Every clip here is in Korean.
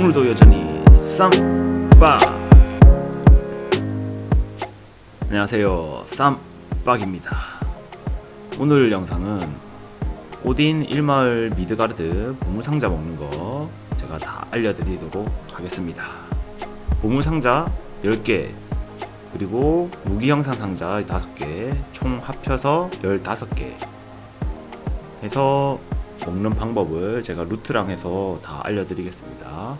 오늘도 여전히 쌈박 안녕하세요. 쌈박입니다. 오늘 영상은 오딘 1마을 미드가르드 보물상자 먹는 거 제가 다 알려드리도록 하겠습니다. 보물상자 10개 그리고 무기형상 상자 5개 총 합쳐서 15개. 해서 먹는 방법을 제가 루트랑 해서 다 알려드리겠습니다.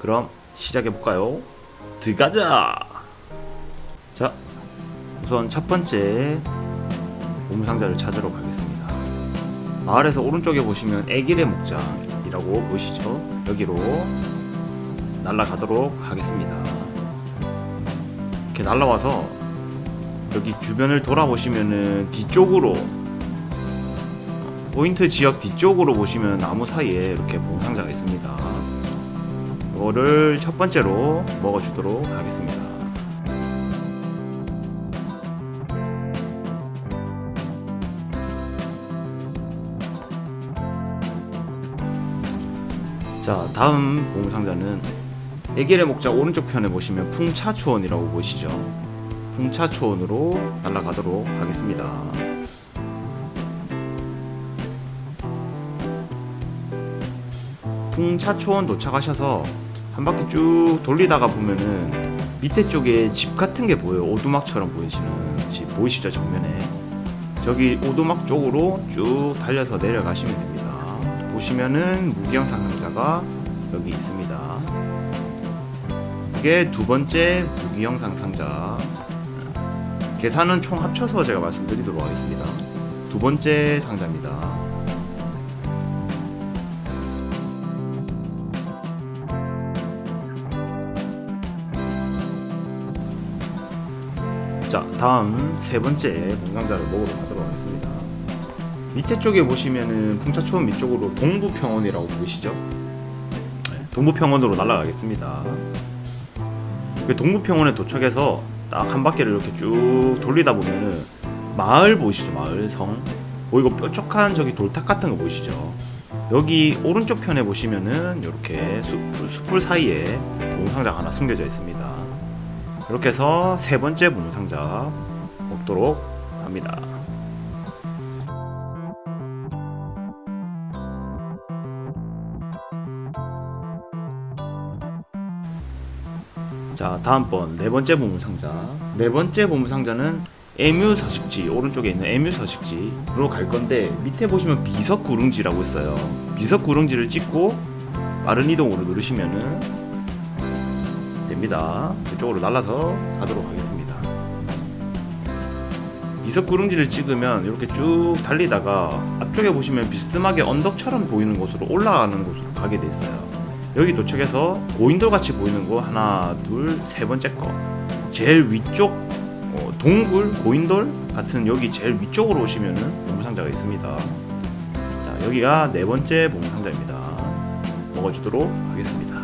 그럼 시작해 볼까요? 들어가자. 자, 우선 첫 번째 보물상자를 찾으러 가겠습니다. 마을에서 오른쪽에 보시면 애길의 목장이라고 보이시죠? 여기로 날아가도록 하겠습니다. 이렇게 날아와서 여기 주변을 돌아보시면은 뒤쪽으로 포인트 지역 뒤쪽으로 보시면 나무 사이에 이렇게 봉상자가 있습니다. 이거를 첫 번째로 먹어주도록 하겠습니다. 자, 다음 봉상자는 애길의 목자 오른쪽 편에 보시면 풍차초원이라고 보시죠. 풍차초원으로 날아가도록 하겠습니다. 풍차초원 도착하셔서 한 바퀴 쭉 돌리다가 보면은 밑에 쪽에 집 같은 게 보여요. 오두막처럼 보이시는 집 보이시죠 정면에 저기 오두막 쪽으로 쭉 달려서 내려가시면 됩니다. 보시면은 무기형 상상자가 여기 있습니다. 이게 두 번째 무기형 상상자. 계산은 총 합쳐서 제가 말씀드리도록 하겠습니다. 두 번째 상자입니다. 자, 다음 세 번째 공강자를 먹으러 가도록 하겠습니다. 밑에 쪽에 보시면은 풍차초원 밑쪽으로 동부평원이라고 보이시죠? 네, 동부평원으로 날아가겠습니다. 그 동부평원에 도착해서 딱 한 바퀴를 이렇게 쭉 돌리다 보면은 마을 보이시죠? 마을 성. 보이고 뾰족한 저기 돌탑 같은 거 보이시죠? 여기 오른쪽 편에 보시면은 이렇게 숲, 숲풀 사이에 동상자가 하나 숨겨져 있습니다. 이렇게 해서 세 번째 문상자 먹도록 합니다. 자, 다음번 네 번째 보물상자. 네 번째 보물상자는 에뮤 서식지 오른쪽에 있는 에뮤 서식지로 갈 건데 밑에 보시면 비석 구릉지라고 있어요. 비석 구릉지를 찍고 빠른 이동으로 누르시면은 됩니다. 그쪽으로 날아서 가도록 하겠습니다. 비석 구릉지를 찍으면 이렇게 쭉 달리다가 앞쪽에 보시면 비스듬하게 언덕처럼 보이는 곳으로 올라가는 곳으로 가게 돼 있어요. 여기 도착해서 고인돌 같이 보이는 거 하나, 둘, 세 번째 거. 제일 위쪽 어, 동굴 고인돌 같은 여기 제일 위쪽으로 오시면은 보물상자가 있습니다. 자, 여기가 네 번째 보물상자입니다. 먹어주도록 하겠습니다.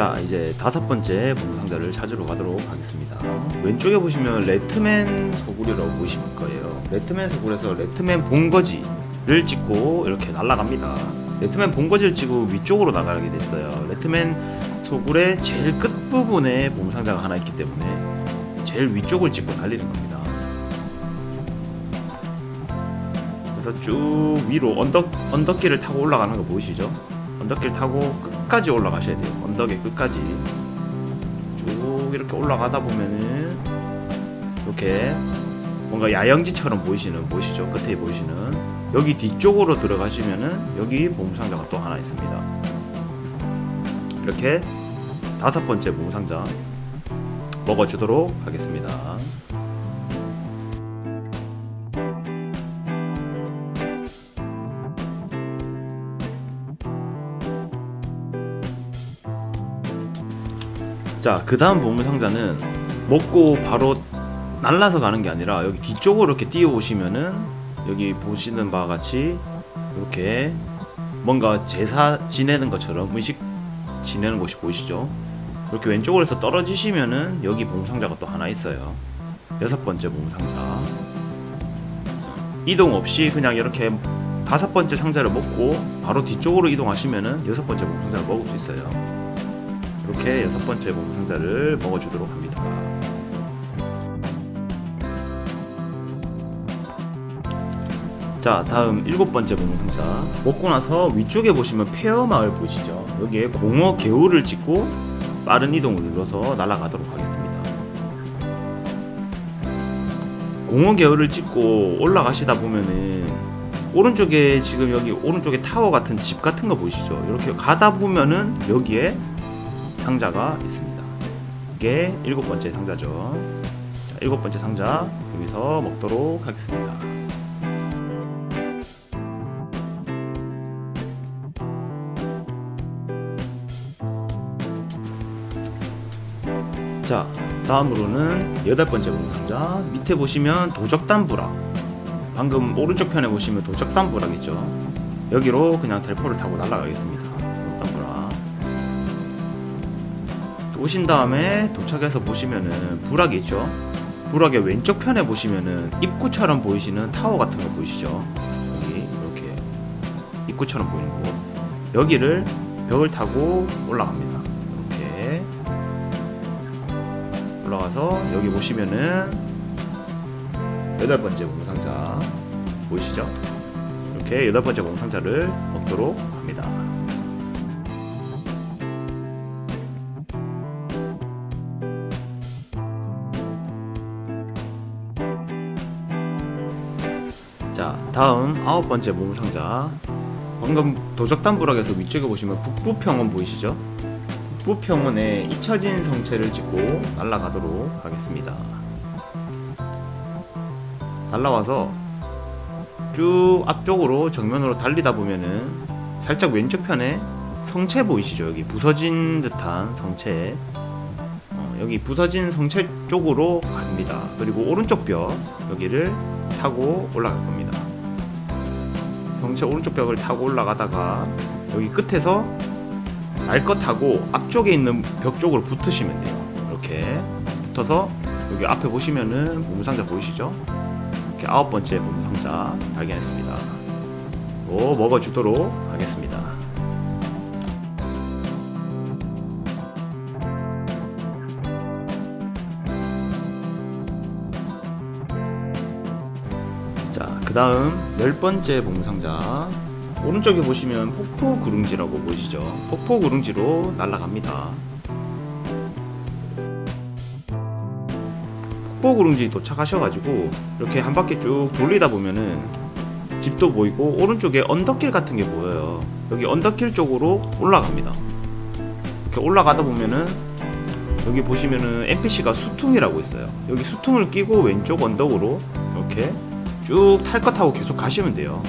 자 이제 다섯 번째 보물상자를 찾으러 가도록 하겠습니다. 왼쪽에 보시면 레트맨 소굴이라고 보이실 거예요. 레트맨 소굴에서 레트맨 본거지를 찍고 이렇게 날아갑니다. 레트맨 본거지를 찍고 위쪽으로 나가게 됐어요. 레트맨 소굴의 제일 끝부분에 보물상자가 하나 있기 때문에 제일 위쪽을 찍고 달리는 겁니다. 그래서 쭉 위로 언덕, 언덕길을 타고 올라가는 거 보이시죠? 언덕길 타고 끝까지 올라가셔야 돼요. 언덕의 끝까지 쭉 이렇게 올라가다 보면은 이렇게 뭔가 야영지처럼 보이시는 보이시죠? 끝에 보이시는 여기 뒤쪽으로 들어가시면은 여기 보물상자가 또 하나 있습니다. 이렇게 다섯 번째 보물상자 먹어주도록 하겠습니다. 자, 그 다음 보물상자는 먹고 바로 날라서 가는 게 아니라 여기 뒤쪽으로 이렇게 뛰어오시면은 여기 보시는 바와 같이 이렇게 뭔가 제사 지내는 것처럼 음식 지내는 곳이 보이시죠? 이렇게 왼쪽으로 해서 떨어지시면은 여기 보물상자가 또 하나 있어요. 여섯 번째 보물상자. 이동 없이 그냥 이렇게 다섯 번째 상자를 먹고 바로 뒤쪽으로 이동하시면은 여섯 번째 보물상자를 먹을 수 있어요. 이렇게 여섯 번째 보물상자를 먹어주도록 합니다. 자 다음 일곱 번째 보물상자. 먹고 나서 위쪽에 보시면 폐허 마을 보이시죠? 여기에 공어 개울을 찍고 빠른 이동을 눌러서 날아가도록 하겠습니다. 공어 개울을 찍고 올라가시다 보면은 오른쪽에 지금 여기 오른쪽에 타워 같은 집 같은 거 보이시죠? 이렇게 가다 보면은 여기에 상자가 있습니다. 이게 일곱 번째 상자죠. 자 일곱 번째 상자 여기서 먹도록 하겠습니다. 자 다음으로는 여덟 번째 공상자. 밑에 보시면 도적단부락 방금 오른쪽 편에 보시면 도적단부락 있죠. 여기로 그냥 델포를 타고 날아가겠습니다 오신 다음에 도착해서 보시면은 부락이 있죠 부락의 왼쪽 편에 보시면은 입구처럼 보이시는 타워 같은 거 보이시죠 여기 이렇게 입구처럼 보이는 곳 여기를 벽을 타고 올라갑니다 이렇게 올라가서 여기 보시면은 여덟 번째 공상자 보이시죠? 이렇게 여덟 번째 공상자를 먹도록 합니다. 다음 아홉 번째 보물상자. 방금 도적단부락에서 위쪽에 보시면 북부평원 보이시죠? 북부평원에 잊혀진 성체를 찍고 날아가도록 하겠습니다. 날아와서 쭉 앞쪽으로 정면으로 달리다 보면은 살짝 왼쪽 편에 성체 보이시죠? 여기 부서진 듯한 성체. 어, 여기 부서진 성체 쪽으로 갑니다. 그리고 오른쪽 벽 여기를 타고 올라갈 겁니다. 성체 오른쪽 벽을 타고 올라가다가 여기 끝에서 날것 타고 앞쪽에 있는 벽 쪽으로 붙으시면 돼요. 이렇게 붙어서 여기 앞에 보시면은 보물상자 보이시죠? 이렇게 아홉 번째 보물상자 발견했습니다. 또 먹어주도록 하겠습니다. 그 다음 열 번째 보물상자 오른쪽에 보시면 폭포 구릉지라고 보이시죠? 폭포 구릉지로 날아갑니다. 폭포 구릉지 도착하셔가지고 이렇게 한 바퀴 쭉 돌리다 보면은 집도 보이고 오른쪽에 언덕길 같은 게 보여요. 여기 언덕길 쪽으로 올라갑니다. 이렇게 올라가다 보면은 여기 보시면은 NPC가 수퉁이라고 있어요. 여기 수퉁을 끼고 왼쪽 언덕으로 이렇게 쭉 탈것 타고 계속 가시면 돼요.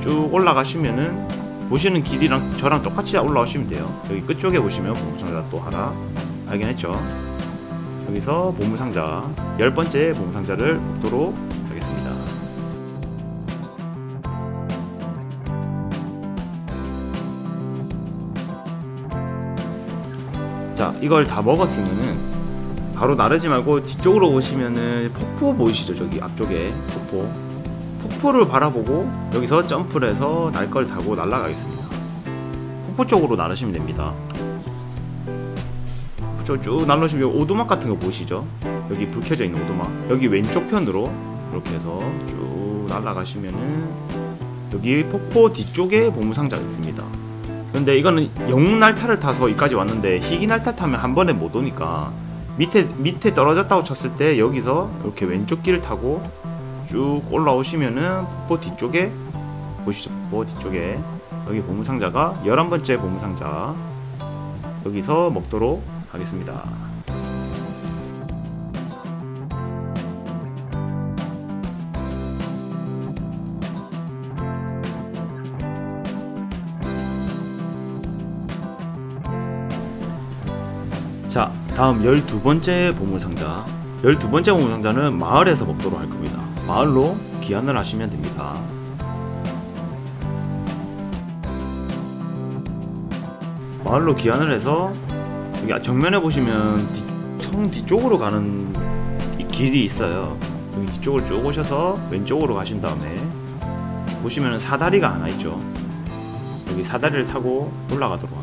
쭉 올라가시면은 보시는 길이랑 저랑 똑같이 올라오시면 돼요. 여기 끝쪽에 보시면 보물상자 또 하나 발견했죠. 여기서 보물상자 열 번째 보물상자를 먹도록 하겠습니다. 자, 이걸 다 먹었으면은 바로 나르지 말고 뒤쪽으로 보시면은 폭포 보이시죠? 저기 앞쪽에 폭포. 폭포를 바라보고 여기서 점프를 해서 날걸 타고 날아가겠습니다. 폭포 쪽으로 나르시면 됩니다. 쪽쭉 날르시면 오두막 같은 거 보이시죠? 여기 불 켜져 있는 오두막. 여기 왼쪽 편으로 이렇게 해서 쭉 날아가시면은 여기 폭포 뒤쪽에 보물상자가 있습니다. 근데 이거는 영웅 날타를 타서 여기까지 왔는데 희귀 날타 타면 한 번에 못 오니까 밑에 밑에 떨어졌다고 쳤을 때 여기서 이렇게 왼쪽 길을 타고 쭉 올라오시면은 폭포 뒤쪽에 보시죠. 폭포 뒤쪽에 여기 보물상자가 11번째 보물상자 여기서 먹도록 하겠습니다. 다음 12번째 보물상자. 12번째 보물상자는 마을에서 먹도록 할 겁니다. 마을로 귀환을 하시면 됩니다. 마을로 귀환을 해서 여기 정면에 보시면 뒤, 성 뒤쪽으로 가는 이 길이 있어요. 여기 뒤쪽을 쭉 오셔서 왼쪽으로 가신 다음에 보시면 사다리가 하나 있죠. 여기 사다리를 타고 올라가도록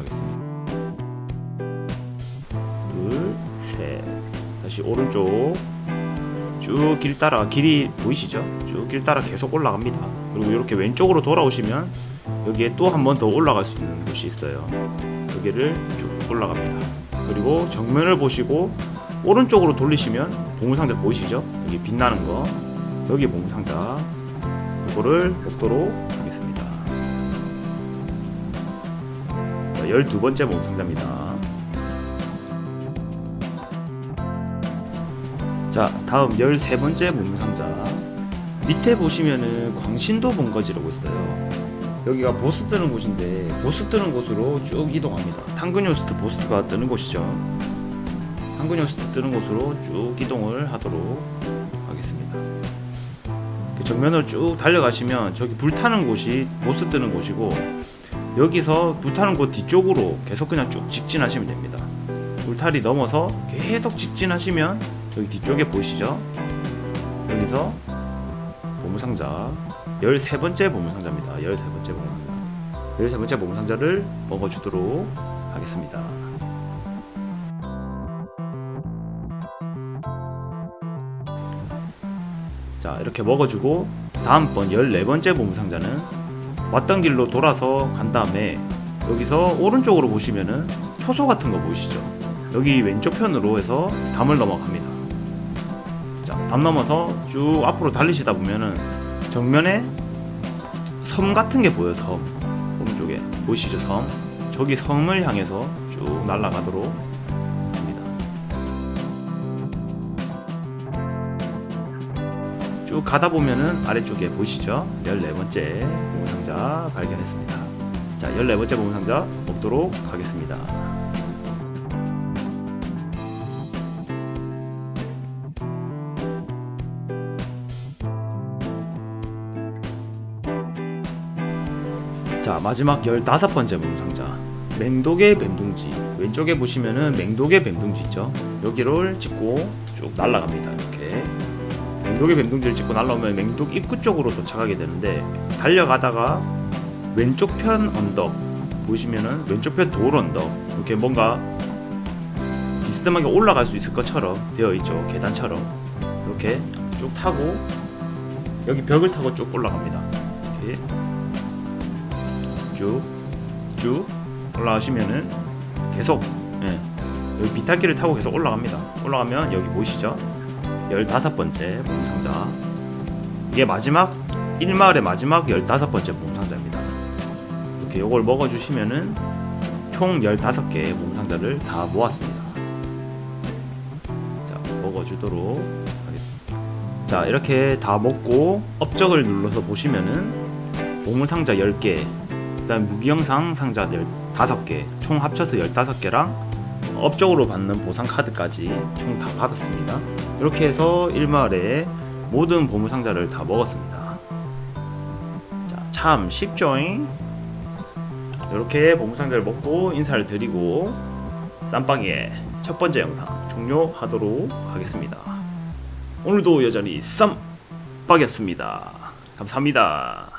셋. 다시 오른쪽 쭉 길 따라 길이 보이시죠? 쭉 길 따라 계속 올라갑니다. 그리고 이렇게 왼쪽으로 돌아오시면 여기에 또 한 번 더 올라갈 수 있는 곳이 있어요. 여기를 쭉 올라갑니다. 그리고 정면을 보시고 오른쪽으로 돌리시면 보물상자 보이시죠? 여기 빛나는 거 여기 보물상자 이거를 먹도록 하겠습니다. 자, 12번째 보물상자입니다. 자, 다음 13번째 보물상자 밑에 보시면은 광신도 본거지라고 있어요. 여기가 보스 뜨는 곳인데 보스 뜨는 곳으로 쭉 이동합니다. 탕근요스트 보스가 뜨는 곳이죠. 탕근요스트 뜨는 곳으로 쭉 이동을 하도록 하겠습니다. 그 정면으로 쭉 달려가시면 저기 불타는 곳이 보스 뜨는 곳이고 여기서 불타는 곳 뒤쪽으로 계속 그냥 쭉 직진하시면 됩니다. 울타리 넘어서 계속 직진하시면 여기 뒤쪽에 보이시죠? 여기서 보물상자 13번째 보물상자입니다. 13번째 보물상자. 13번째 보물상자를 먹어주도록 하겠습니다. 자, 이렇게 먹어주고 다음번 14번째 보물상자는 왔던 길로 돌아서 간 다음에 여기서 오른쪽으로 보시면은 초소 같은 거 보이시죠? 여기 왼쪽 편으로 해서 담을 넘어갑니다. 자, 담 넘어서 쭉 앞으로 달리시다 보면은 정면에 섬 같은 게 보여요. 섬 오른쪽에 보이시죠? 섬 저기 섬을 향해서 쭉 날아가도록 합니다. 쭉 가다 보면은 아래쪽에 보이시죠? 14번째 보물상자 발견했습니다. 자, 14번째 보물상자 먹도록 하겠습니다. 자 마지막 15번째 보물상자. 맹독의 뱀둥지. 왼쪽에 보시면은 맹독의 뱀둥지 있죠? 여기를 찍고 쭉 날아갑니다 이렇게. 맹독의 뱀둥지를 찍고 날아오면 맹독 입구 쪽으로 도착하게 되는데 달려가다가 왼쪽 편 언덕 보시면은 왼쪽 편 돌 언덕. 이렇게 뭔가 비스듬하게 올라갈 수 있을 것처럼 되어 있죠 계단처럼. 이렇게 쭉 타고 여기 벽을 타고 쭉 올라갑니다. 이렇게 쭉, 쭉 올라가시면은 계속 예, 여기 비탈길을 타고 계속 올라갑니다. 올라가면 여기 보이시죠? 15번째 보물상자 이게 마지막 1마을의 마지막 15번째 보물상자입니다. 이렇게 요걸 먹어주시면은 총 15개의 보물상자를 다 모았습니다. 자, 먹어주도록. 자, 이렇게 다 먹고 업적을 눌러서 보시면은 보물상자 10개 일단 무기영상 상자 15개 총 합쳐서 15개랑 업적으로 받는 보상 카드까지 총 다 받았습니다. 이렇게 해서 1마을에 모든 보물 상자를 다 먹었습니다. 자, 참 쉽죠잉? 이렇게 보물 상자를 먹고 인사를 드리고 쌈빵이의 첫 번째 영상 종료하도록 하겠습니다. 오늘도 여전히 쌈빵이었습니다. 감사합니다